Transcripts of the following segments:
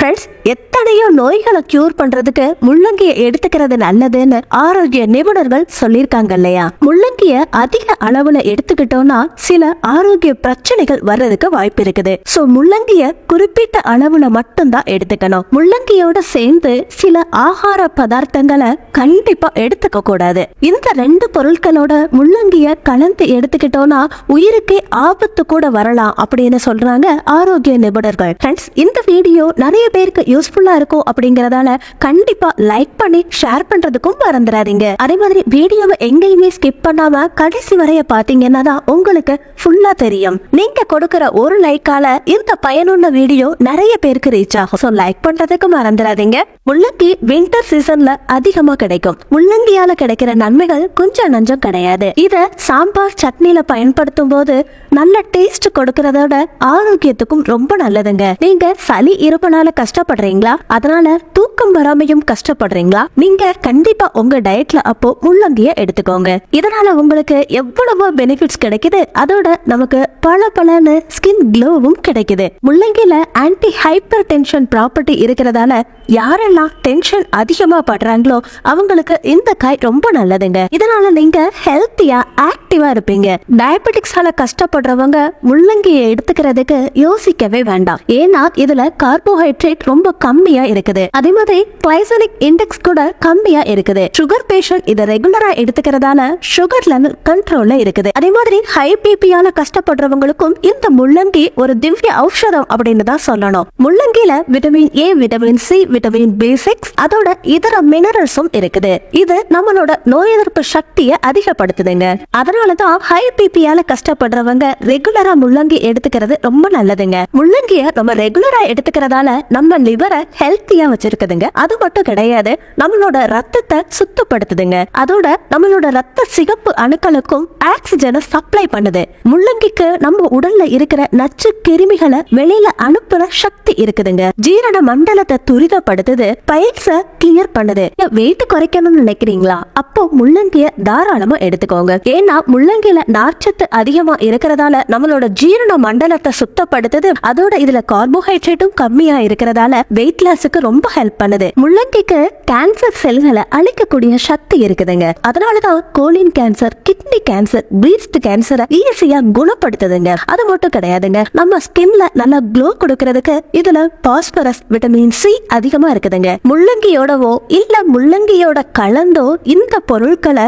Friends எத்தனையோ நோய்களை cure பண்றதுக்கு முள்ளங்கியை எடுத்துக்கிறது நல்லதுன்னு ஆரோக்கிய நிபுணர்கள் சொல்லியிருக்காங்க இல்லையா? முள்ளங்கிய அதிக அளவுல எடுத்துக்கிட்டோம்னா சில ஆரோக்கிய பிரச்சனைகள் வர்றதுக்கு வாய்ப்பு இருக்குது. சோ முள்ளங்கிய குறிப்பிட்ட அளவுல மட்டும்தான் எடுத்துக்கணும். முள்ளங்கியோட சேர்ந்து சில ஆகார பதார்த்தங்களை கண்டிப்பா எடுத்துக்க கூடாது. இந்த ரெண்டு பொருட்களோட முள்ளங்கிய கலந்து எடுத்துக்கிட்டோம்னா உயிருக்கே ஆபத்து கூட வரலாம் அப்படின்னு சொல்றாங்க ஆரோக்கிய நிபுணர்கள். ஃப்ரெண்ட்ஸ் இந்த வீடியோ நிறைய பேருக்கு யூஸ்ஃபுல்லா இருக்கும் அப்படிங்கறதால கண்டிப்பா லைக் பண்ணி ஷேர் பண்றதுக்கும் மறந்துடாதீங்க அதே மாதிரி வீடியோவை எங்கேயுமே ஸ்கிப் பண்ணாம கடைசி வரைய பாத்தீங்கன்னா தான் உங்களுக்கு ஃபுல்லா தெரியும். நீங்க கொடுக்கிற ஒரு லைக்கால இந்த பயனுள்ள வீடியோ நிறைய பேருக்கு ரீச் ஆகும். ஸோ லைக் பண்றதுக்கு மறந்துடாதீங்க முள்ளங்கி வின்டர் சீசன்ல அதிகமா கிடைக்கும். முள்ளங்கியால கிடைக்கிற நன்மைகள் கொஞ்சம் நஞ்சம் கிடையாது. இத சாம்பார் சட்னில பயன்படுத்தும் போது நல்ல டேஸ்ட் கொடுக்கறதோட ஆரோக்கியத்துக்கும் ரொம்ப நல்லதுங்க. நீங்க சளி இருப்பனால கஷ்டப்படுறீங்களா? அதனால தூக்கம் வராமையும் கஷ்டப்படுறீங்களா? நீங்க கண்டிப்பா உங்க டயட்ல அப்போ முள்ளங்கிய எடுத்துக்கோங்க. இதனால உங்களுக்கு எவ்வளவோ பெனிஃபிட்ஸ் கிடைக்குது. அதோட நமக்கு பல பலன்னு ஸ்கின் க்ளோவும் கிடைக்குது. முள்ளங்கியில ஆன்டி ஹைப்பர் டென்ஷன் ப்ராப்பர்ட்டி இருக்கிறதால யாரெல்லாம் டென்ஷன் அதிகமா படுறாங்களோ அவங்களுக்கு இந்த காய் ரொம்ப நல்லதுங்க. இதனால நீங்க ஹெல்த்தியா ஆக்டிவா இருப்பீங்க. டயபெட்டிக்ஸால கஷ்டப்படுறவங்க முள்ளங்கியை எடுத்துக்கிறதுக்கு யோசிக்கவே வேண்டாம். ஏன்னா இதுல கார்போஹைட்ரேட் ரொம்ப கம்மியா இருக்குது. அதே மாதிரி கிளைசனிக் இண்டெக்ஸ் கூட கம்மியா இருக்குது. சுகர் பேஷண்ட் இதை ரெகுலரா எடுத்துக்கிறதால சுகர் லெவல் கண்ட்ரோல்ல இருக்குது. அதே மாதிரி ஹை பிபியால கஷ்டப்படுறவங்களுக்கும் இந்த முள்ளங்கி ஒரு திவ்ய ஔஷதம் அப்படின்னு தான் சொல்லணும். முள்ளங்கில vitamin A vitamin C vitamin B six அதோட இதர மினரல்ஸும் இருக்குது. இது நம்மளோட நோய் எதிர்ப்பு சக்தியை அதிகப்படுத்துதுங்க. அதனாலதான் ஹை பிபியால கஷ்டப்படுறவங்க ரெகுலரா முள்ளங்கி எடுத்துக்கிறது ரொம்ப நல்லதுங்க. முள்ளங்கிய நம்ம ரெகுலரா எடுத்துக்கிறதால நம்ம லிவரை ஹெல்த்தியா வச்சிருக்குதுங்க. அது மட்டும் கிடையாது நம்மளோட ரத்தத்தை சுத்தப்படுத்துதுங்க. அதோட நம்மளோட ரத்த சிகப்பு அணுக்களுக்கும் ஆக்சிஜனை சப்ளை பண்ணுது. முள்ளங்கிக்கு நம்ம உடல்ல இருக்கிற நச்சு கிருமிகளை வெளியில அனுப்புற சக்தி இருக்குதுங்க. ஜீரண மண்டலத்தை துரிதப்படுத்துது பயிற்ச கிளியர் பண்ணுது. வெயிட் குறைக்கணும்னு நினைக்கிறீங்களா? அப்போ முள்ளங்கிய தாராளமா எடுத்துக்கோங்க. ஏன்னா முள்ளங்கில நார்ச்சத்து அதிகமா இருக்கிறதால நம்மளோட ஜீரண மண்டலத்தை சுத்தப்படுத்துது. அதோட இதுல கார்போஹைட்ரேட்டும் கம்மியா இருக்கிறதால வெயிட் மனசுக்கு ரொம்ப ஹெல்ப் பண்ணுது. முள்ளங்கிக்கு கேன்சர் செல்களை அழிக்கக்கூடிய சக்தி இருக்குதுங்க. அதனாலதான் colon cancer kidney cancer breast கேன்சரை ஈஸியா குணப்படுத்துதுங்க. அது மட்டும் கிடையாதுங்க. நம்ம ஸ்கின்ல நல்லா க்ளோ கொடுக்கறதுக்கு இதுல பாஸ்பரஸ் விட்டமின் சி அதிகமா இருக்குதுங்க. முள்ளங்கியோடவோ இல்ல முள்ளங்கியோட கலந்தோ இந்த பொருட்களை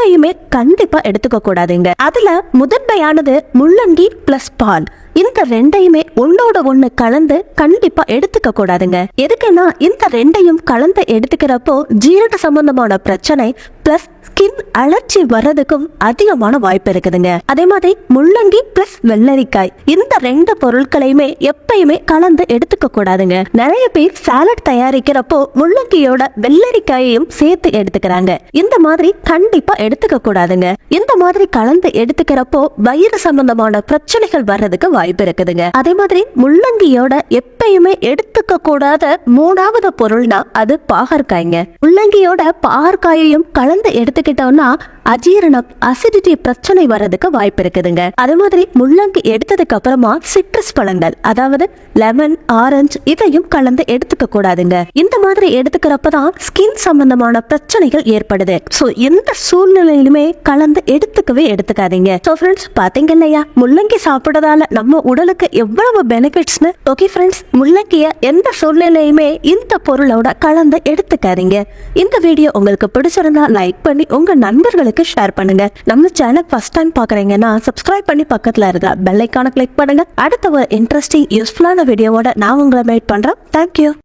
எப்பயுமே கண்டிப்பா எடுத்துக்க கூடாதுங்க. அதுல முதன்மையானது முள்ளங்கி பிளஸ் பால். இந்த ரெண்டையுமே ஒன்னோட ஒண்ணு கலந்து கண்டிப்பா எடுத்துக்க கூடாதுங்க. எதுக்குன்னா இந்த ரெண்டையும் கலந்து எடுத்துக்கிறப்போ ஜீரண சம்பந்தமான பிரச்சனை பிளஸ் ஸ்கின் அலர்ஜி வர்றதுக்கும் அதிகமான வாய்ப்பு இருக்குதுங்க. அதே மாதிரி முள்ளங்கி பிளஸ் வெள்ளரிக்காய். இந்த ரெண்டு பொருட்களையுமே எப்பயுமே கலந்து எடுத்துக்க கூடாதுங்க. நிறைய பேர் சாலட் தயாரிக்கிறப்போ முள்ளங்கியோட வெள்ளரிக்காயையும் சேர்த்து எடுத்துக்கிறாங்க. இந்த மாதிரி கண்டிப்பா எடுத்துக்க கூடாதுங்க. இந்த மாதிரி கலந்து எடுத்துக்கிறப்போ வயிறு சம்பந்தமான பிரச்சனைகள் வர்றதுக்கு வாய்ப்பு இருக்குதுங்க. அதே மாதிரி முள்ளங்கியோட எப்பயுமே எடுத்துக்க கூடாத மூணாவது பொருள்னா அது பாகற்காய்ங்க. முள்ளங்கியோட பாகற்காயையும் கலந்து எடுத்துக்கிட்டோம்னா அஜீரணம் அசிடிட்டி பிரச்சனை வர்றதுக்கு வாய்ப்பு இருக்குதுங்க. அது மாதிரி முள்ளங்கி எடுத்ததுக்கு அப்புறமா சிட்ரஸ் பழங்கள் அதாவது லெமன் ஆரஞ்சு இதையும் கலந்து எடுத்துக்க கூடாதுங்க. இந்த மாதிரி எடுத்துக்கிறப்பதான் ஸ்கின் சம்பந்தமான பிரச்சனைகள் ஏற்படுது. சோ எந்த சூழ்நிலையிலுமே கலந்து எடுத்துக்கவே எடுத்துக்காதீங்க. சோ ஃப்ரெண்ட்ஸ் பாத்தீங்க இல்லையா? முள்ளங்கி சாப்பிடுறதால நம்ம உடலுக்கு எவ்வளவு பெனிஃபிட்ஸ்னு ஓகே ஃப்ரெண்ட்ஸ் முள்ளங்கிய எந்த சூழ்நிலையுமே இந்த பொருளோட கலந்து எடுத்துக்காதீங்க. இந்த வீடியோ உங்களுக்கு பிடிச்சிருந்தா லைக் பண்ணி உங்க நண்பர்களுக்கு ஷேர் பண்ணுங்க. நம்ம சேனல் ஃபர்ஸ்ட் டைம் பாக்குறீங்கன்னா சப்ஸ்கிரைப் பண்ணி பக்கத்துல இருக்க பெல் ஐக்கான கிளிக் பண்ணுங்க. அடுத்த ஒரு இன்ட்ரெஸ்டிங் யூஸ்ஃபுல்லான வீடியோவோட நான் உங்களை மீட் பண்றேன். தேங்க்யூ